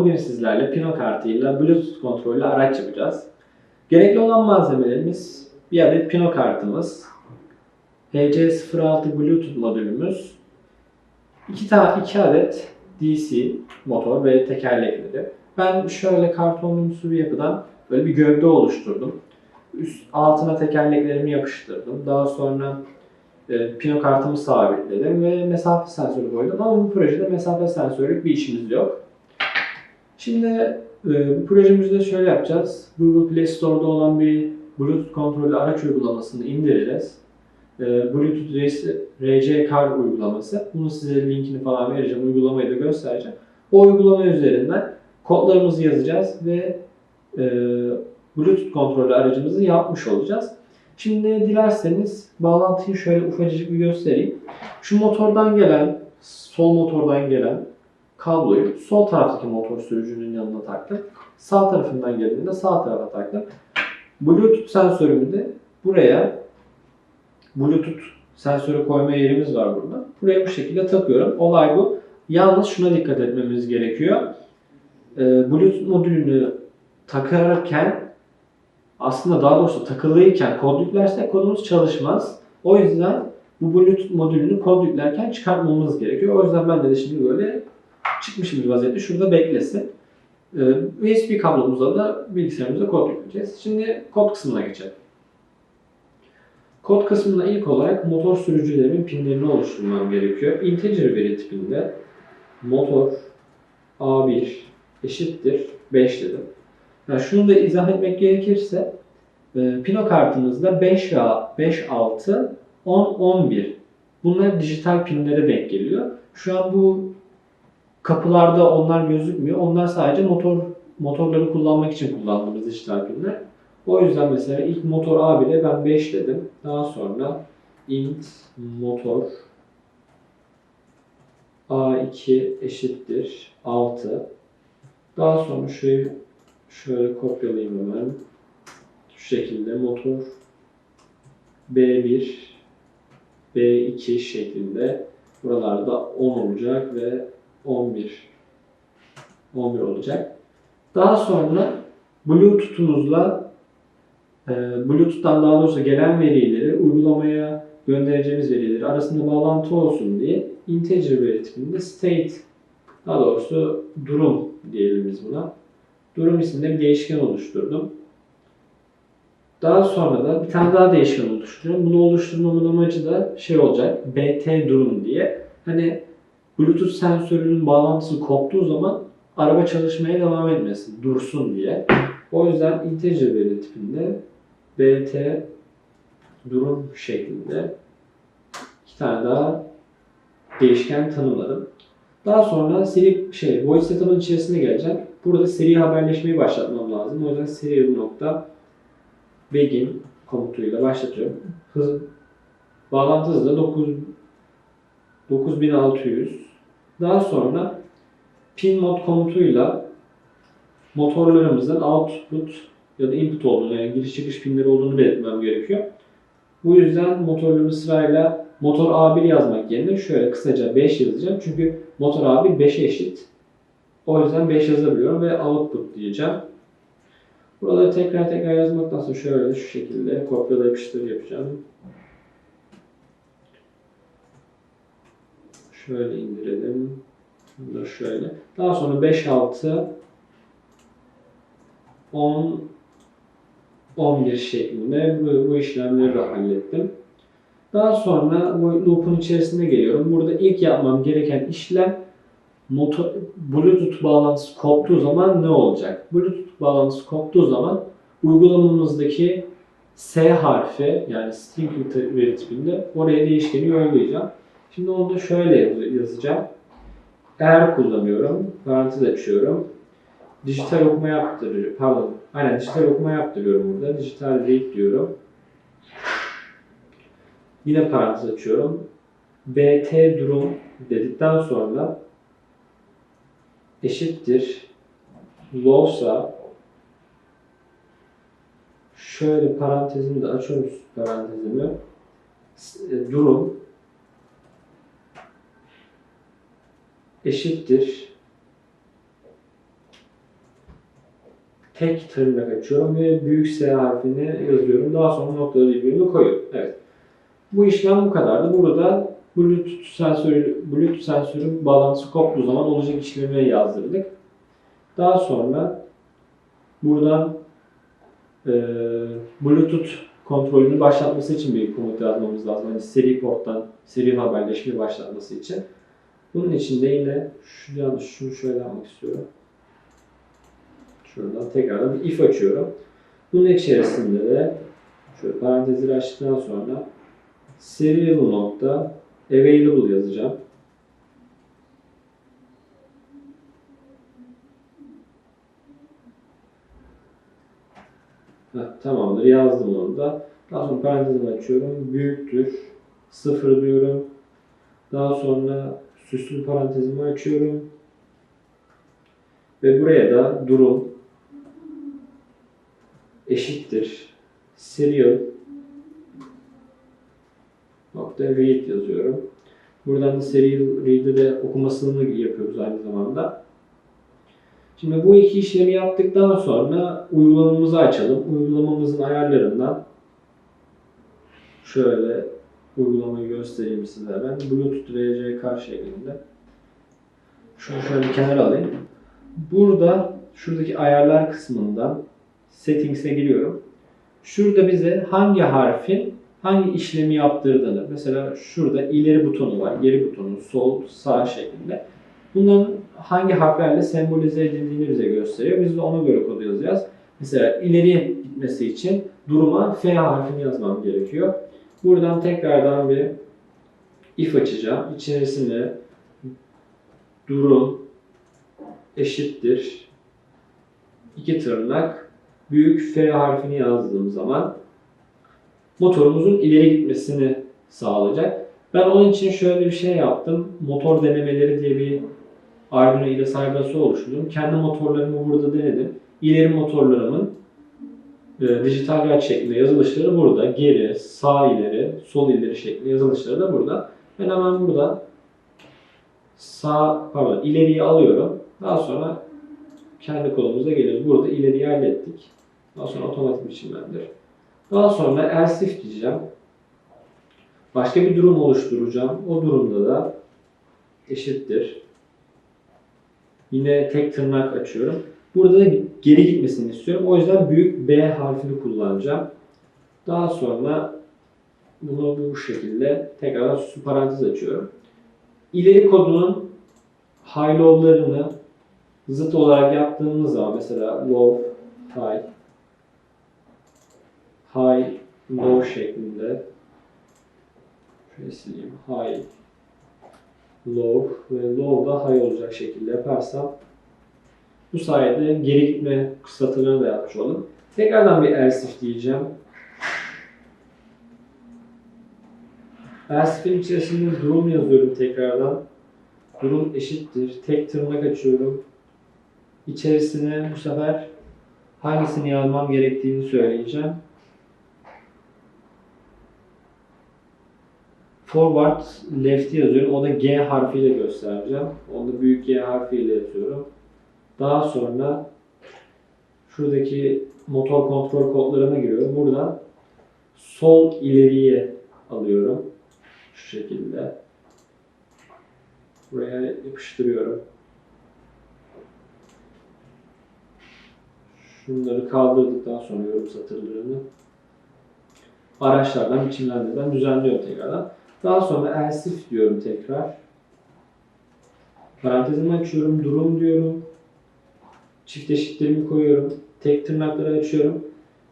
bugün sizlerle Pino kartıyla Bluetooth kontrollü araç yapacağız. Gerekli olan malzemelerimiz bir adet Pino kartımız, HC06 Bluetooth modülümüz, iki, ta- iki adet DC motor ve tekerlekleri. Ben şöyle kartonumsu bir yapıdan böyle bir gövde oluşturdum. Üst altına tekerleklerimi yapıştırdım. Daha sonra e, pino kartımı sabitledim ve mesafe sensörü koydum ama bu projede mesafe sensörlük bir işimiz yok. Şimdi e, bu projemizde şöyle yapacağız. Google Play Store'da olan bir Bluetooth kontrollü araç uygulamasını indireceğiz. E, Bluetooth RC Car uygulaması. Bunu size linkini falan vereceğim. Uygulamayı da göstereceğim. O uygulama üzerinden kodlarımızı yazacağız ve e, Bluetooth kontrollü aracımızı yapmış olacağız. Şimdi dilerseniz bağlantıyı şöyle ufacık bir göstereyim. Şu motordan gelen, sol motordan gelen kabloyu sol taraftaki motor sürücünün yanına taktım. Sağ tarafından geldiğinde sağ tarafa taktım. Bluetooth sensörümü de buraya Bluetooth sensörü koyma yerimiz var burada. Buraya bu şekilde takıyorum. Olay bu. Yalnız şuna dikkat etmemiz gerekiyor. Ee, Bluetooth modülünü takarken aslında daha doğrusu takılıyken kod yüklersek kodumuz çalışmaz. O yüzden bu Bluetooth modülünü kod yüklerken çıkartmamız gerekiyor. O yüzden ben de şimdi böyle çıkmışım bir vaziyette. Şurada beklesin. Ee, USB kablomuzla da bilgisayarımıza kod yükleyeceğiz. Şimdi kod kısmına geçelim. Kod kısmında ilk olarak motor sürücülerimin pinlerini oluşturmam gerekiyor. Integer veri tipinde motor A1 eşittir 5 dedim. Yani şunu da izah etmek gerekirse e, Pino kartımızda 5 ve 5, 6, 10, 11 bunlar dijital pinlere denk geliyor. Şu an bu kapılarda onlar gözükmüyor. Onlar sadece motor motorları kullanmak için kullandığımız pinler. O yüzden mesela ilk motor A1'e ben 5 dedim. Daha sonra int motor A2 eşittir 6. Daha sonra şurayı şöyle kopyalayayım hemen. Şu şekilde motor B1 B2 şeklinde buralarda 10 olacak ve 11 11 olacak. Daha sonra Bluetooth'umuzla e, Bluetooth'tan daha doğrusu gelen verileri uygulamaya göndereceğimiz verileri arasında bağlantı olsun diye integer veri tipinde state daha doğrusu durum diyelim biz buna. Durum isimli bir değişken oluşturdum. Daha sonra da bir tane daha değişken oluşturuyorum. Bunu oluşturmamın amacı da şey olacak. BT durum diye. Hani Bluetooth sensörünün bağlantısı koptuğu zaman araba çalışmaya devam etmesin, dursun diye. O yüzden integer veri tipinde BT durum şeklinde iki tane daha değişken tanımladım. Daha sonra seri şey voice setup'ın içerisine geleceğim. Burada seri haberleşmeyi başlatmam lazım. O yüzden serial nokta begin komutuyla başlatıyorum. Hız, bağlantı hızı da 9 9600. Daha sonra pin mod komutuyla motorlarımızın output ya da input olduğunu yani giriş çıkış pinleri olduğunu belirtmem gerekiyor. Bu yüzden motorlarımı sırayla motor A1 yazmak yerine şöyle kısaca 5 yazacağım. Çünkü motor A1 5'e eşit. O yüzden 5 yazabiliyorum ve output diyeceğim. Buraları tekrar tekrar yazmaktansa şöyle şu şekilde kopyala yapıştır yapacağım. Şöyle indirelim. Bunu da şöyle. Daha sonra 5 6 10 11 şeklinde bu, bu işlemleri de hallettim. Daha sonra bu loop'un içerisine geliyorum. Burada ilk yapmam gereken işlem motor, Bluetooth bağlantısı koptuğu zaman ne olacak? Bluetooth bağlantısı koptuğu zaman uygulamamızdaki S harfi yani string veri tipinde oraya değişkeni yollayacağım. Şimdi onu şöyle yaz- yazacağım. Eğer kullanıyorum, parantez açıyorum. Dijital okuma yaptırıyorum. Pardon. Aynen dijital okuma yaptırıyorum burada. Dijital read diyorum. Yine parantez açıyorum. BT durum dedikten sonra eşittir low'sa şöyle parantezimi de açıyorum parantezimi. E, Durum eşittir tek tırnak açıyorum ve büyük S harfini yazıyorum. Daha sonra noktalı virgülünü koyuyorum. Evet. Bu işlem bu kadardı. Burada Bluetooth sensörü, Bluetooth sensörün bağlantısı koptuğu zaman olacak işlemi yazdırdık. Daha sonra buradan e, Bluetooth kontrolünü başlatması için bir komut yazmamız lazım. Hani seri porttan seri haberleşmeyi başlatması için. Bunun için de yine şu yanlış şunu şöyle yapmak istiyorum. Şuradan tekrardan bir if açıyorum. Bunun içerisinde de şöyle parantezleri açtıktan sonra serial nokta available yazacağım. Heh, tamamdır yazdım onu da. Daha sonra parantezimi açıyorum. Büyüktür. Sıfır diyorum. Daha sonra süslü parantezimi açıyorum. Ve buraya da durum eşittir serial nokta read yazıyorum. Buradan da serial read'i de okumasını yapıyoruz aynı zamanda. Şimdi bu iki işlemi yaptıktan sonra uygulamamızı açalım. Uygulamamızın ayarlarından şöyle uygulamayı göstereyim size ben. Bluetooth RCK şeklinde. Şunu şöyle bir kenara alayım. Burada şuradaki ayarlar kısmından settings'e giriyorum. Şurada bize hangi harfin hangi işlemi yaptırdığını, mesela şurada ileri butonu var, geri butonu, sol, sağ şeklinde. Bunların hangi harflerle sembolize edildiğini bize gösteriyor. Biz de ona göre kodu yazacağız. Mesela ileri gitmesi için duruma F harfini yazmam gerekiyor. Buradan tekrardan bir if açacağım. İçerisine durum eşittir iki tırnak büyük F harfini yazdığım zaman motorumuzun ileri gitmesini sağlayacak. Ben onun için şöyle bir şey yaptım. Motor denemeleri diye bir Arduino ile sayfası oluşturdum. Kendi motorlarımı burada denedim. İleri motorlarımın e, dijital güç şeklinde yazılışları burada. Geri, sağ ileri, sol ileri şeklinde yazılışları da burada. Ben hemen burada sağ, pardon ileriyi alıyorum. Daha sonra kendi kodumuza geliyoruz. Burada ileriyi hallettik. Daha sonra otomatik biçimlendir. Daha sonra else if diyeceğim. Başka bir durum oluşturacağım. O durumda da eşittir. Yine tek tırnak açıyorum. Burada da geri gitmesini istiyorum. O yüzden büyük B harfini kullanacağım. Daha sonra bunu bu şekilde tekrar süslü parantez açıyorum. İleri kodunun high low'larını zıt olarak yaptığımız zaman mesela low, high, high, low şeklinde şöyle sileyim. High, low ve low da high olacak şekilde yaparsam bu sayede geri gitme kısaltımını da yapmış oldum. Tekrardan bir else diyeceğim. Else içerisinde durum yazıyorum tekrardan. Durum eşittir. Tek tırnak açıyorum. İçerisine bu sefer hangisini yazmam gerektiğini söyleyeceğim. Forward left yazıyorum. O da G harfiyle göstereceğim. Onu da büyük G harfiyle yazıyorum. Daha sonra şuradaki motor kontrol kodlarına giriyorum. Buradan sol ileriye alıyorum. Şu şekilde. Buraya yapıştırıyorum. Şunları kaldırdıktan sonra yorum satırlarını araçlardan biçimlendirden düzenliyorum tekrardan. Daha sonra else if diyorum tekrar. Parantezimi açıyorum, durum diyorum. Çift eşitlerimi koyuyorum. Tek tırnakları açıyorum.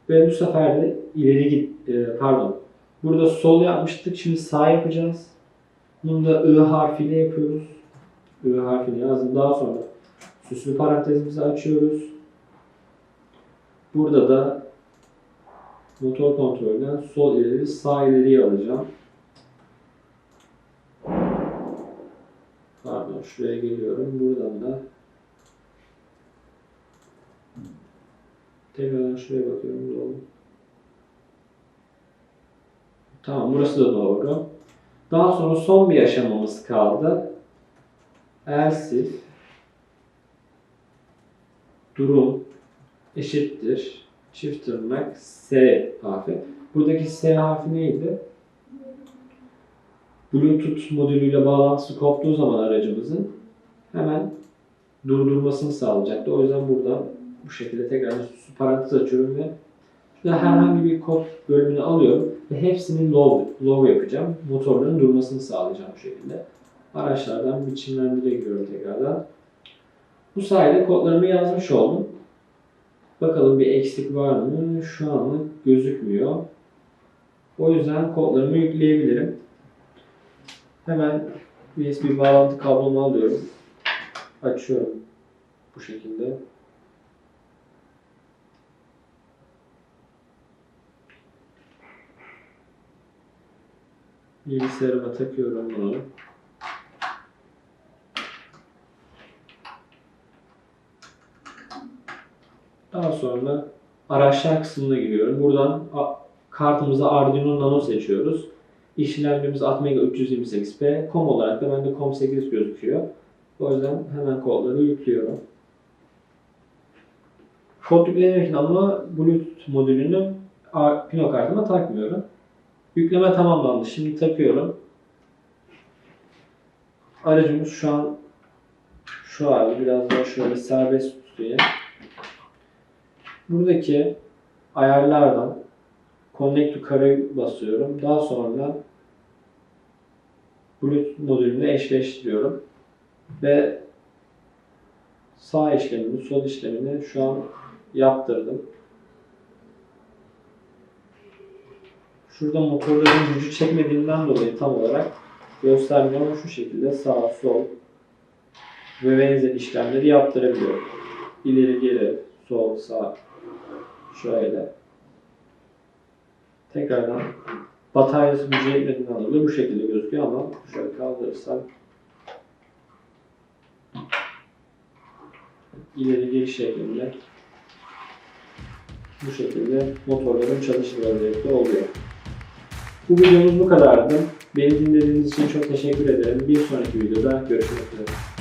Ve bu sefer de ileri git, e, pardon. Burada sol yapmıştık, şimdi sağ yapacağız. Bunu da I harfiyle yapıyoruz. I harfini yazdım. Daha sonra süslü parantezimizi açıyoruz. Burada da motor kontrolünden sol ileri, sağ ileriyi alacağım. Pardon, şuraya geliyorum. Buradan da tekrardan şuraya bakıyorum. Doğru. Tamam, burası da doğru. Daha sonra son bir aşamamız kaldı. Else durum eşittir çift tırnak S harfi. Buradaki S harfi neydi? Bluetooth modülüyle bağlantısı koptuğu zaman aracımızın hemen durdurmasını sağlayacaktı. O yüzden burada bu şekilde tekrar su parantez açıyorum ve şurada herhangi bir kod bölümünü alıyorum ve hepsinin low, low yapacağım. Motorların durmasını sağlayacağım bu şekilde. Araçlardan biçimlendire giriyorum tekrardan. Bu sayede kodlarımı yazmış oldum. Bakalım bir eksik var mı? Şu anlık gözükmüyor. O yüzden kodlarımı yükleyebilirim. Hemen USB bağlantı kablomu alıyorum. Açıyorum bu şekilde. Bilgisayarıma takıyorum bunu. Daha sonra araçlar kısmına giriyorum. Buradan kartımıza Arduino Nano seçiyoruz. İşlemcimiz Atmega 328p. COM olarak da bende COM8 gözüküyor. O yüzden hemen kodları yüklüyorum. Kod yüklenirken ama Bluetooth modülünü Pino kartıma takmıyorum. Yükleme tamamlandı. Şimdi takıyorum. Aracımız şu an şu halde biraz daha şöyle serbest tutayım. Buradaki ayarlardan Connect to Car'a basıyorum. Daha sonra Bluetooth modülünü eşleştiriyorum. Ve sağ işlemini, sol işlemini şu an yaptırdım. Şurada motorların gücü çekmediğinden dolayı tam olarak göstermiyor ama şu şekilde sağ, sol ve benzer işlemleri yaptırabiliyorum. İleri geri, sol, sağ, şöyle. Tekrardan bataryası gücü yetmediğinden dolayı bu şekilde gözüküyor ama şöyle kaldırırsam ileri geri şeklinde bu şekilde motorların vaziyette oluyor. Bu videomuz bu kadardı. Beni dinlediğiniz için çok teşekkür ederim. Bir sonraki videoda görüşmek üzere.